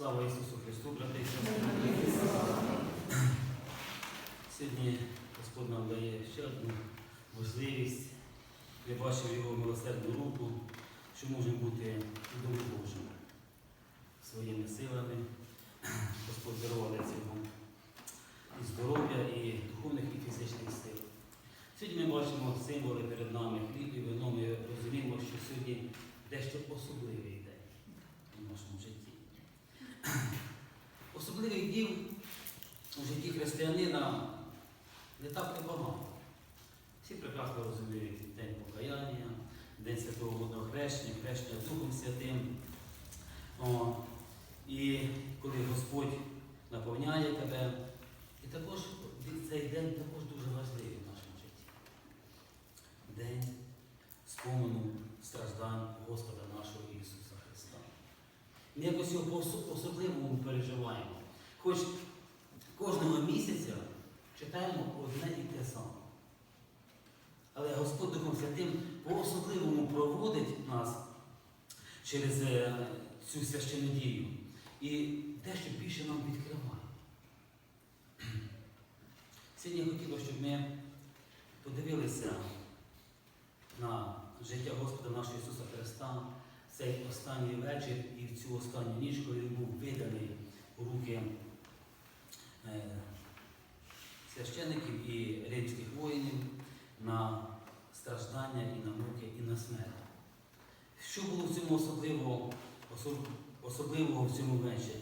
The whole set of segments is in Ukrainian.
Слава Ісусу Христу, брати і сестри. Сьогодні Господь нам дає ще одну можливість. Я бачив його милосердну руку, що можемо бути у Домі Божому своїми силами. Господь дарував цього і здоров'я, і духовних, і фізичних сил. Сьогодні ми бачимо символи перед нами, хліб і вино. Ми розуміємо, що сьогодні дещо особливий день у нашому житті. Особливих днів у житті християнина не так і багато. Всі прекрасно розуміють День покаяння, День Святого Водного Хрещення, Духом Святим. О, і коли Господь наповняє тебе, і також цей день також дуже важливий в нашому житті. День спомену страждань Господа. Ми якось його по-особливому переживаємо. Хоч кожного місяця читаємо одне і те саме. Але Господь Духом Святим по-особливому проводить нас через е, цю священну дію і дещо більше нам відкриває. Сьогодні я хотів би, щоб ми подивилися на життя Господа нашого Ісуса Христа цей останній вечір і в цю останню ніч, коли він був виданий у руки е, священиків і римських воїнів на страждання і на муки, і на смерть. Що було в цьому особливого, особливого в цьому вечорі?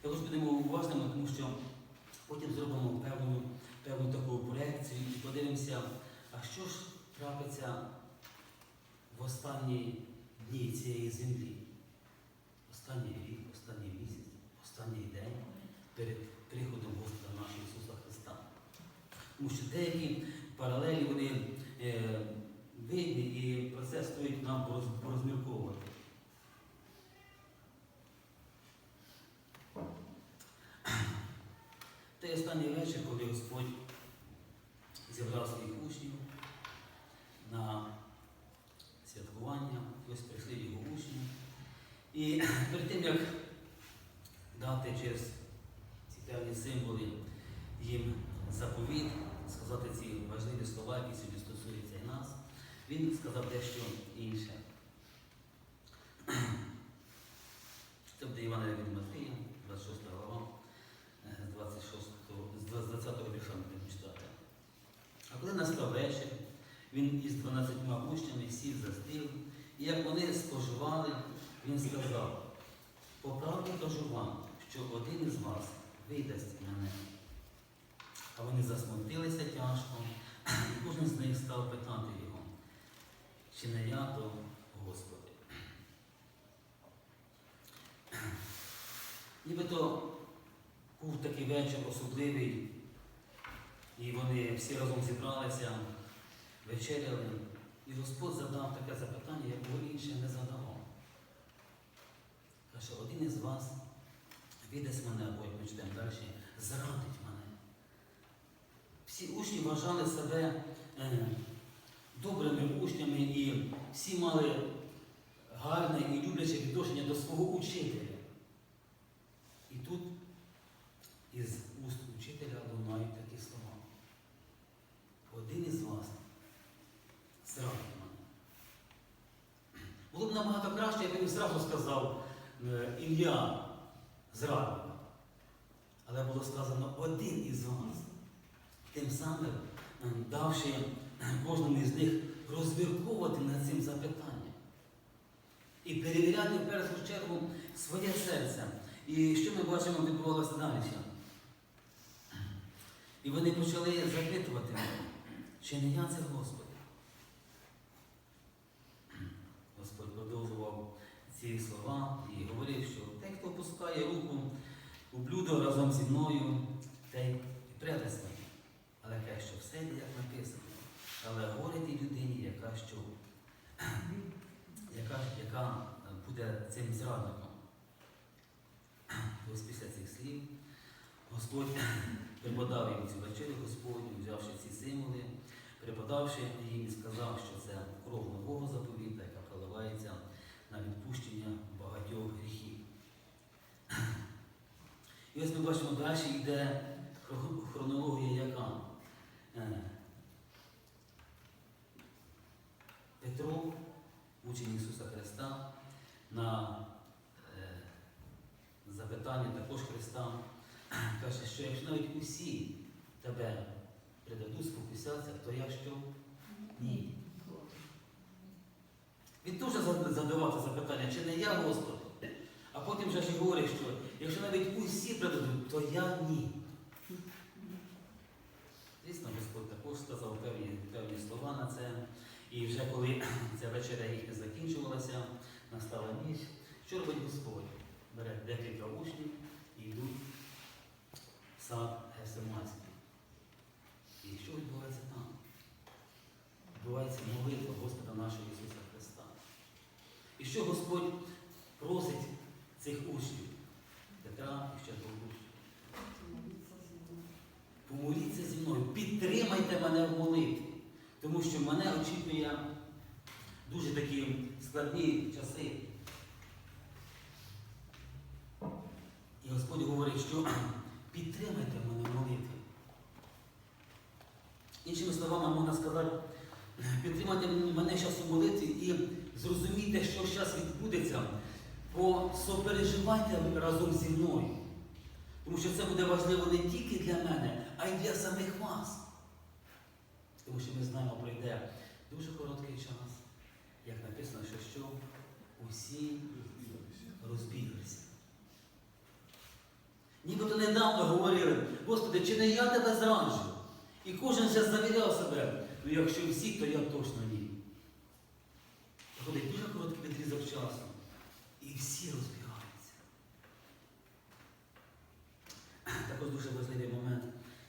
Також будемо уважними, тому що потім зробимо певну, певну таку проекцію і подивимося, а що ж трапиться в останні дні цієї землі. Останній рік, останній місяць, останній день перед приходом Господа нашого Ісуса Христа. Тому що деякі паралелі вони е, видні і про це стоїть нам пороз- порозмірковувати. Той останній вечір, коли Господь зібрав своїх учнів на святкування, ось прийшли його учні. І перед тим, як дати через ці певні символи їм заповіт, сказати ці важливі слова, які сьогодні стосуються і нас, він сказав дещо інше. Це буде Івана від Матвія, 26 глава, е, з 26, з 20 вірша ми будемо читати. А коли настав вечір, він із 12 сів за стіл, і як вони споживали, він сказав, по кажу вам, що один із вас видасть мене. А вони засмутилися тяжко, і кожен з них став питати його, чи не я то Господи. Нібито був такий вечір особливий, і вони всі разом зібралися, вечеряли, і Господь задав таке запитання, якого інше не задавав. Каже, один із вас віддасть мене, або як ми читаємо далі, зрадить мене. Всі учні вважали себе е, добрими учнями і всі мали гарне і любляче відношення до свого учителя. І тут із уст учителя лунають такі слова. Один із вас зрадить мене. Було б набагато краще, якби він зразу сказав е, ім'я зрадника. Але було сказано один із вас. Тим самим е, давши е, кожному із них розмірковувати над цим запитанням. І перевіряти в першу чергу своє серце. І що ми бачимо відбувалося далі? І вони почали запитувати мене, чи не я це Господи? Господь продовжував ці слова і говорив, що той, хто опускає руку у блюдо разом зі мною, той і мені. Але каже, що все йде, як написано. Але горе тій людині, яка що, яка, яка буде цим зрадником. Ось після цих слів Господь преподав їм цю вечерю, Господь, взявши ці символи, преподавши їм і сказав, що це кров нового заповіта, яка проливається на відпущення багатьох гріхів. І ось ми бачимо, далі йде хронологія яка. Е, Петро, учень Ісуса Христа, на е, запитання також Христа, каже, що якщо навіть усі тебе предадуть, спокусяться, то я що? Ні. Він зад- задавав це запитання, чи не я Господи? А потім вже ж говорить, що якщо навіть усі предадуть, то я ні. Звісно, Господь також сказав певні, певні слова на це. І вже коли ця вечеря їхня закінчувалася, настала ніч, що робить Господь? Бере декілька учнів і йдуть в сад Гесиманський. І що відбувається там? Відбувається молитва Господа нашого Ісуса Христа. І що Господь просить цих учнів, Петра і ще учнів? Помоліться зі мною, підтримайте мене в молитві, тому що мене очікує дуже такі складні часи. І Господь говорить, що підтримайте мене в молитві. Іншими словами, можна сказати, підтримайте мене зараз у молитві і зрозумійте, що зараз відбудеться, бо сопереживайте разом зі мною. Тому що це буде важливо не тільки для мене, а й для самих вас. Тому що ми знаємо, пройде дуже короткий час, як написано, що що усі розбіглися. Нібито недавно говорили, Господи, чи не я тебе зраджу? І кожен вже завіряв себе, ну якщо всі, то я точно ні. Проходить дуже короткий відрізок часу. І всі розбігаються. Також дуже важливий момент,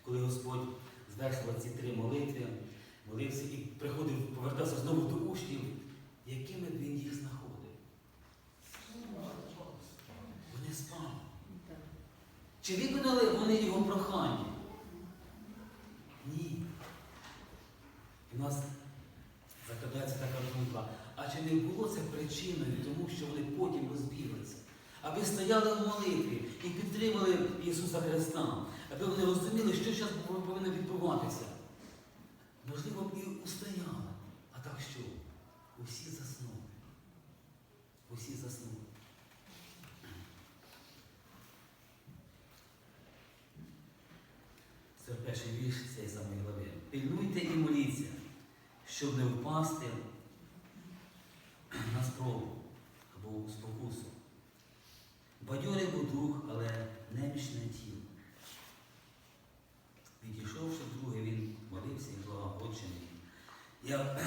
коли Господь звершував ці три молитви, молився і приходив, повертався знову до учнів, якими б він їх знаходив. Вони спали. Чи виконали вони його прохання? Ні. В нас закрадається така думка. А чи не було це причиною, тому що вони потім розбіглися? Аби стояли в молитві і підтримали Ісуса Христа, аби вони розуміли, що зараз повинно відбуватися. Можливо, і устояли. А так що? Усі заснули. Усі заснули. Це перший вірш цієї самої глави. Пильнуйте і моліться, щоб не впасти на спробу або спокусу. Бадьорий був дух, але немічне тіло. Відійшовши вдруге, він молився і благав Отче мій. Як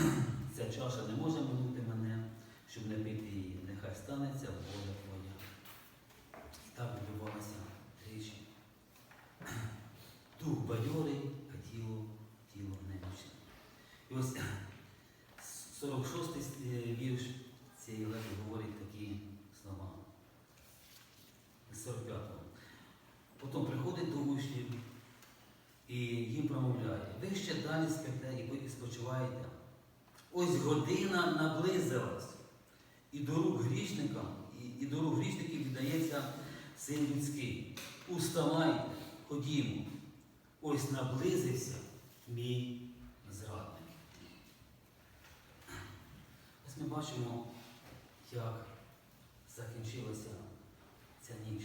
ця чаша не може минути мене, щоб не пити її, нехай станеться воля твоя. І так відбувалося тричі. Дух бадьорий, а тіло, тіло немічне. І ось 46-й вірш цієї лети говорить такі слова. З 45-го. Потім приходить до учнів і їм промовляє, ви ще далі спите і ви спочиваєте. Ось наблизилась, і до рук грішникам, і, і до рук грішників віддається син людський. Уставайте, ходімо. Ось наблизився мій зрадник. Ось ми бачимо, як закінчилася ця ніч,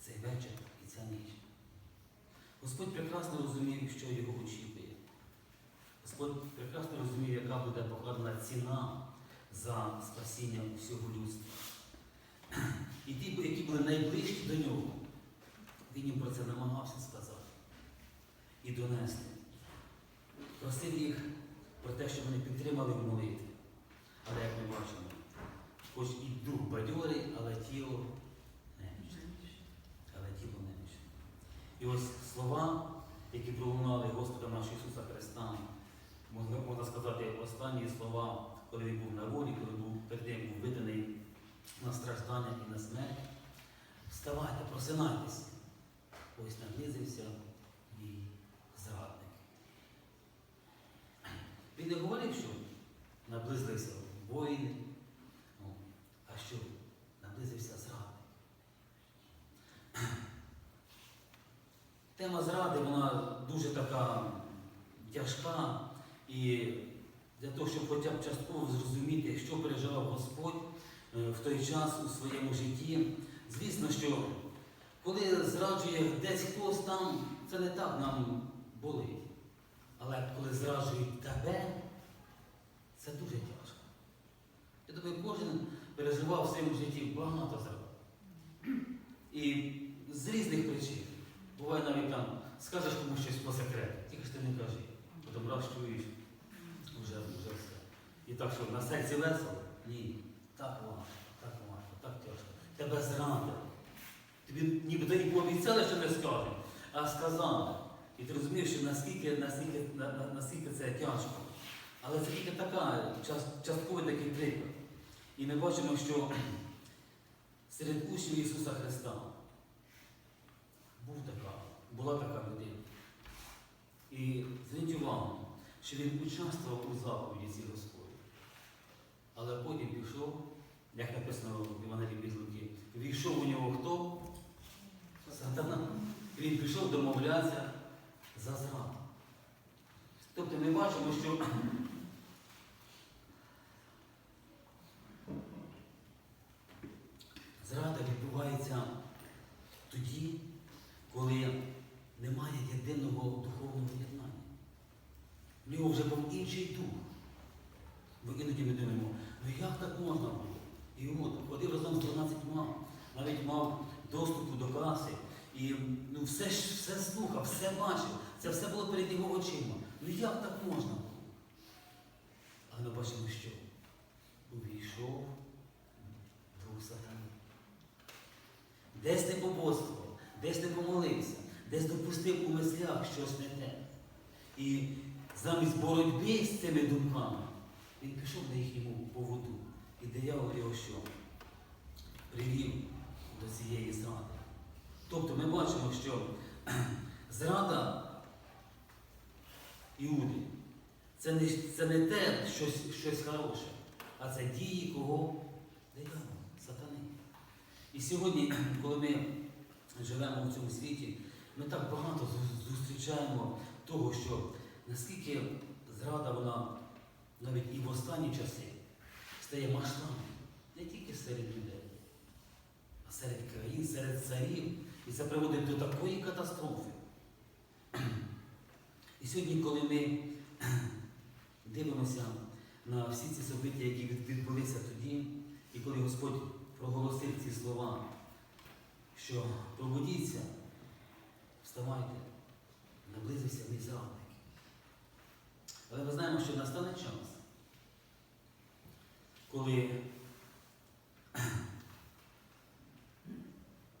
цей вечір і ця ніч. Господь прекрасно розумів, що його очікує. Господь прекрасно розумів, яка буде покладена ціна за спасіння всього людства. І ті, які були найближчі до нього, він їм про це намагався сказати і донести. Просив їх про те, щоб вони підтримали в молитві. Але як ми бачимо, хоч і дух бадьорий, але тіло немічне. Але тіло немічне. І ось слова, які пролунали Господа нашого Ісуса Христа, можна, можна сказати, останні слова, коли він був на волі, коли був перед тим був виданий на страждання і на смерть. Вставайте, просинайтеся. Ось наблизився мій зрадник. Він не говорив, що наблизилися воїни, ну, а що наблизився зрадник. Тема зради, вона дуже така тяжка. І для того, щоб хоча б частково зрозуміти, що переживав Господь е, в той час у своєму житті. Звісно, що коли зраджує десь хтось там, це не так нам болить. Але коли зраджують тебе, це дуже тяжко. Я думаю, кожен переживав в своєму житті багато зрад. І з різних причин. Буває навіть там, скажеш комусь щось по секрету, тільки ж ти не кажи. Потім раз чуєш, вже, вже. І так що на серці весело? Ні. Так важко, так важко, так тяжко. Тебе зрадили. Тобі нібито і пообіцяли, що не скажуть, а сказали. І ти розумієш, що наскільки, наскільки, на- на- наскільки це тяжко. Але це тільки така, частковий такий приклад. І ми бачимо, що серед учнів Ісуса Христа був така, була така людина. І зверніть увагу, що він участвував у заповіді цій Господі. Але потім пішов, як написано в Євангелії від Луки, війшов у нього хто? Сатана. Він пішов домовлятися за зраду. Тобто ми бачимо, що зрада відбувається тоді, коли немає єдиного духовного єднання. В нього вже був інший дух. Ми іноді ми думаємо, ну як так можна було? І от ходив разом з 12, мав, навіть мав доступ до каси. І ну, все, все слухав, все бачив. Це все було перед його очима. Ну як так можна було? Але ми бачимо, що увійшов дух сатани. Десь не побоствував, десь не помолився, десь допустив у мислях щось не те. І замість боротьби з цими думками він пішов на їхньому поводу. І диявол його що? Привів до цієї зради. Тобто ми бачимо, що зрада Іуди це не, це не те щось, щось хороше, а це дії кого? Диявола, сатани. І сьогодні, коли ми живемо в цьому світі, ми так багато зустрічаємо того, що наскільки зрада вона навіть і в останні часи стає масштабною не тільки серед людей, а серед країн, серед царів. І це приводить до такої катастрофи. І сьогодні, коли ми дивимося на всі ці события, які відбулися тоді, і коли Господь проголосив ці слова, що пробудіться, вставайте, наблизився мій зрадник. Але ми знаємо, що настане час, коли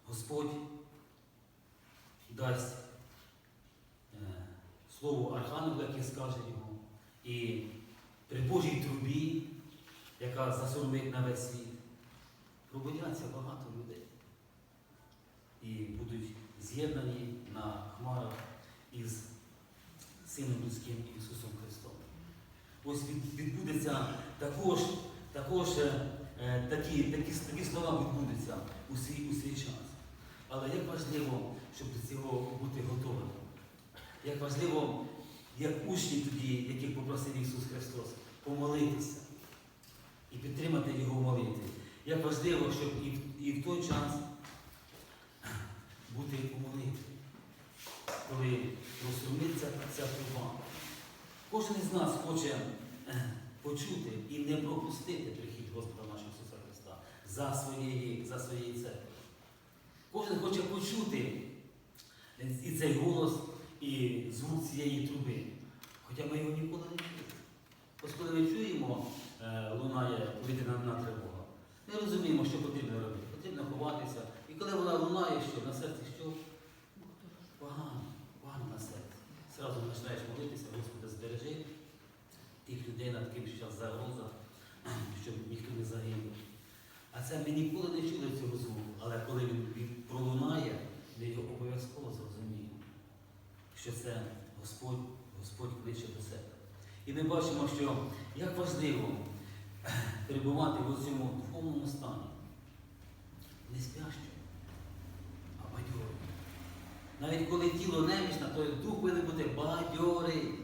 Господь дасть е, слово Архангела, яке скаже його, і при Божій трубі, яка засурмить на весь світ, пробудяться багато людей. І будуть з'єднані на хмарах із Сином людським Ісусом Христом. Ось відбудеться також, також е, е, такі, такі, такі слова відбудуться у свій, у свій час. Але як важливо, щоб до цього бути готовим. Як важливо, як учні тоді, яких попросив Ісус Христос, помолитися і підтримати Його молитві. Як важливо, щоб і і в той час бути у молитві, коли розсумиться ця труба. Кожен із нас хоче е, почути і не пропустити прихід Господа нашого Ісуса Христа за своєї, за своєї церкви. Кожен хоче почути і цей голос, і звук цієї труби. Хоча ми його ніколи не чули. Ось коли ми чуємо, е, лунає повітряна тривога, ми розуміємо, що потрібно робити. Потрібно ховатися. І коли вона лунає, що на серці що? Погано, погано на серці. Зразу починаєш молитися, Господи, збережи тих людей, над ким зараз загроза, щоб ніхто не загинув. А це ми ніколи не чули цього звуку, але коли він, пролунає, ми його обов'язково зрозуміємо, що це Господь, Господь кличе до себе. І ми бачимо, що як важливо перебувати в цьому духовному стані, не спящому. Навіть коли тіло немічне, то дух повинен бути бадьорий.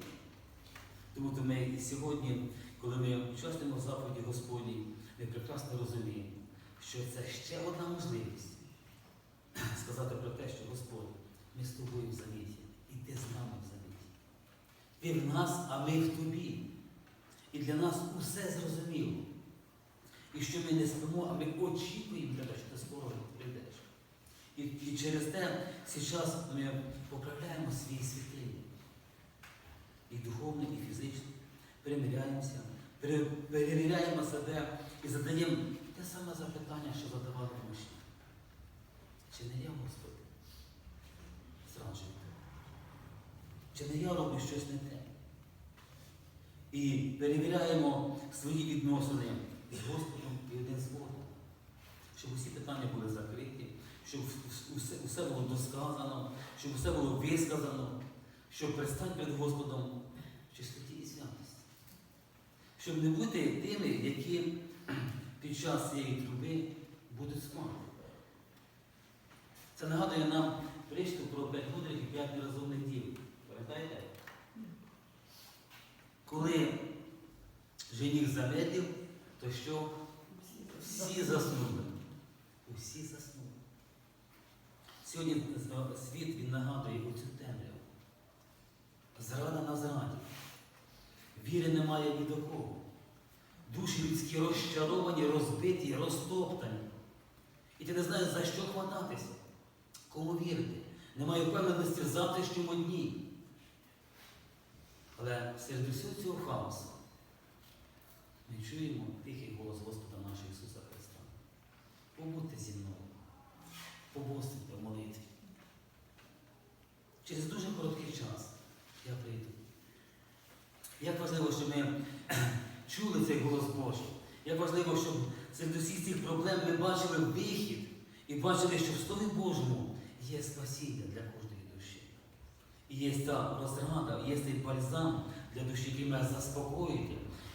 Тому то ми і сьогодні, коли ми участвуємо в заповіді Господній, ми прекрасно розуміємо, що це ще одна можливість сказати про те, що Господь, ми з тобою в завіті, і ти з нами в завіті. Ти в нас, а ми в тобі. І для нас усе зрозуміло. І що ми не спимо, а ми очікуємо тебе, що ти скоро. І, і через те зараз ми поправляємо свій світильник. І духовно, і фізично. Примиряємося, перевіряємо себе і задаємо те саме запитання, що задавали мужчини. Чи не я, Господи, зраджую? Чи не я роблю щось не те? І перевіряємо свої відносини з Господом і один з одним, щоб усі питання були закриті, щоб усе, усе було досказано, щоб усе було висказано, щоб предстати перед Господом в чистоті і святості. Щоб не бути тими, які під час цієї труби будуть смати. Це нагадує нам притчу про п'ять мудрих і п'ять нерозумних дів. Пам'ятаєте? Коли жених заметив, то що всі заснули. Усі заснули. Сьогодні світ він нагадує оцю темряву. Зрада на зраді. Віри немає ні до кого. Душі людські розчаровані, розбиті, розтоптані. І ти не знаєш, за що хвататися, кому вірити. Немає впевненості в завтрашньому дні. Але серед усього цього хаосу ми чуємо тихий голос Господа нашого Ісуса Христа. Побудьте зі мною, побостите в молитві. Через дуже короткий час я прийду. Як важливо, щоб ми чули цей голос Божий. Як важливо, щоб серед усіх цих проблем ми бачили вихід і бачили, що в Слові Божому є спасіння для кожної душі. І є та розрада, є цей бальзам для душі, який має заспокоїти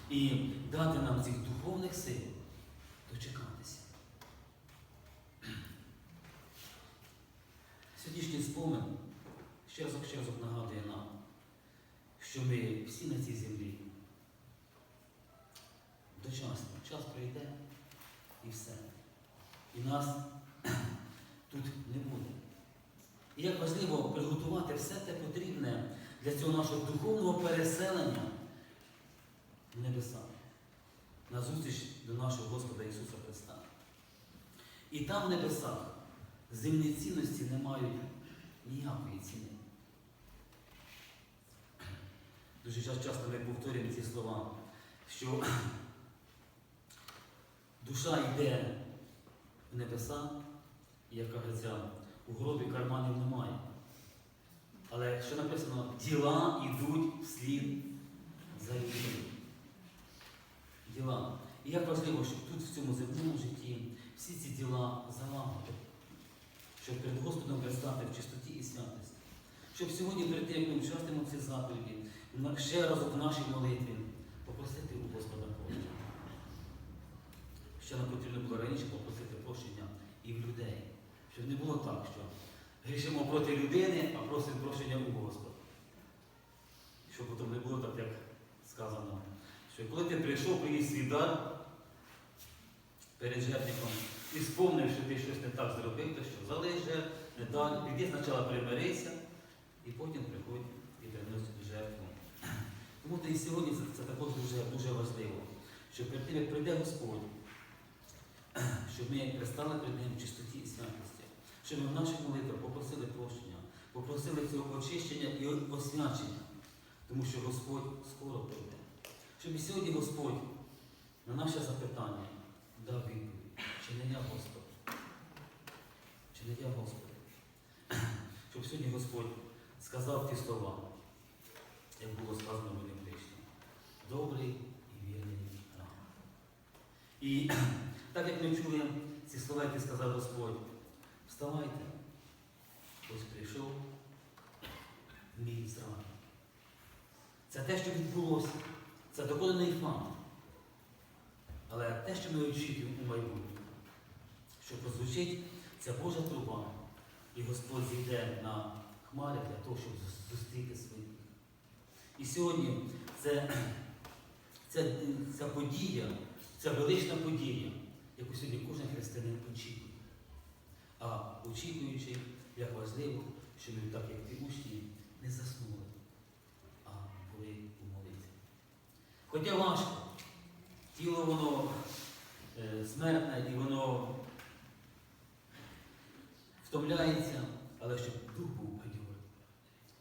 і дати нам цих духовних сил Сьогоднішній спомин ще разок ще разок нагадує нам, що ми всі на цій землі дочасно. Час пройде і все. І нас тут не буде. І як важливо приготувати все те потрібне для цього нашого духовного переселення в небеса, на зустріч до нашого Господа Ісуса Христа. І там в небесах земні цінності не мають ніякої ціни. Дуже часто ми повторюємо ці слова, що душа йде в небеса, як кажеться, у гробі карманів немає. Але що написано, діла йдуть вслід за людьми. Діла. І як важливо, щоб тут, в цьому земному житті, всі ці діла залагодити, щоб перед Господом предстати в чистоті і святості. Щоб сьогодні, перед тим, як ми участвуємо в цій заповіді, ще раз в нашій молитві попросити у Господа прощення. Ще нам потрібно було раніше попросити прощення і в людей. Щоб не було так, що грішимо проти людини, а просимо прощення у Господа. Щоб потім не було так, як сказано, що коли ти прийшов, приніс свій дар перед жертвником і спомнив, що ти щось не так зробив, то що залиш жертв, не дай, піди спочатку примирися, і потім приходь і приносить жертву. Тому то і сьогодні це, це також дуже, дуже важливо, що перед тим, як прийде Господь, щоб ми пристали перед Ним в чистоті і святості, щоб ми в наших молитвах попросили прощення, попросили цього очищення і освячення, тому що Господь скоро прийде. Щоб і сьогодні Господь на наше запитання дав відповідь, чи не я Господь? Щоб сьогодні Господь сказав ті слова, як було сказано в прийшло. Добрий і вірний раб. І так як ми чуємо ці слова, які сказав Господь, вставайте, ось прийшов мій зрад. Це те, що відбулося, це доконаний факт. Але те, що ми очікуємо у майбутньому, що прозвучить ця Божа труба, і Господь зійде на хмари для того, щоб зустріти своїх. І сьогодні це, це, ця подія, ця велична подія, яку сьогодні кожен християнин очікує. А очікуючи, як важливо, щоб ми, так як ті учні, не заснули, а були у молитві. Хоча важко, тіло воно е, смертне і воно втомляється, але щоб дух був бадьорий.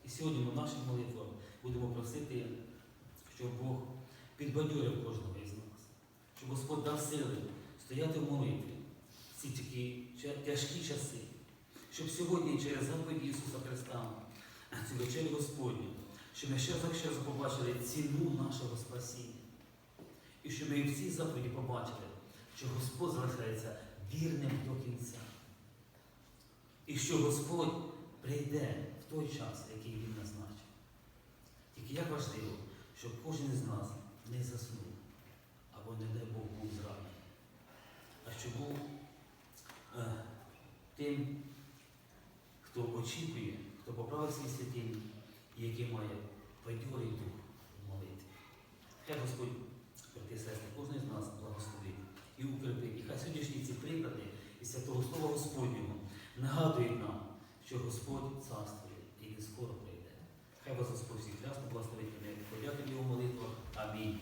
І сьогодні ми в наших молитвах будемо просити, щоб Бог підбадьорив кожного із нас, щоб Господь дав сили стояти в молитві в ці такі тяжкі часи, щоб сьогодні через заповідь Ісуса Христа, цю вечерю Господню, щоб ми ще за ще побачили ціну нашого спасіння. І щоб ми в цій заповіді побачили, що Господь залишається вірним до кінця. І що Господь прийде в той час, який Він назначив. Тільки як важливо, щоб кожен із нас не заснув, або, не дай Бог, був зранений, а щоб був е, тим, хто очікує, хто поправив свій святінь, і який має бадьорий дух в молитві. Хай Господь, брати і сестри, кожен з нас благословить і укрепить. І хай сьогоднішні ці приклади і святого Слова Господнього нагадують нам, що Господь царствує і не скоро прийде. Хай вас Господь всіх ясно благословить мене. Подякуємо його молитву. Амінь.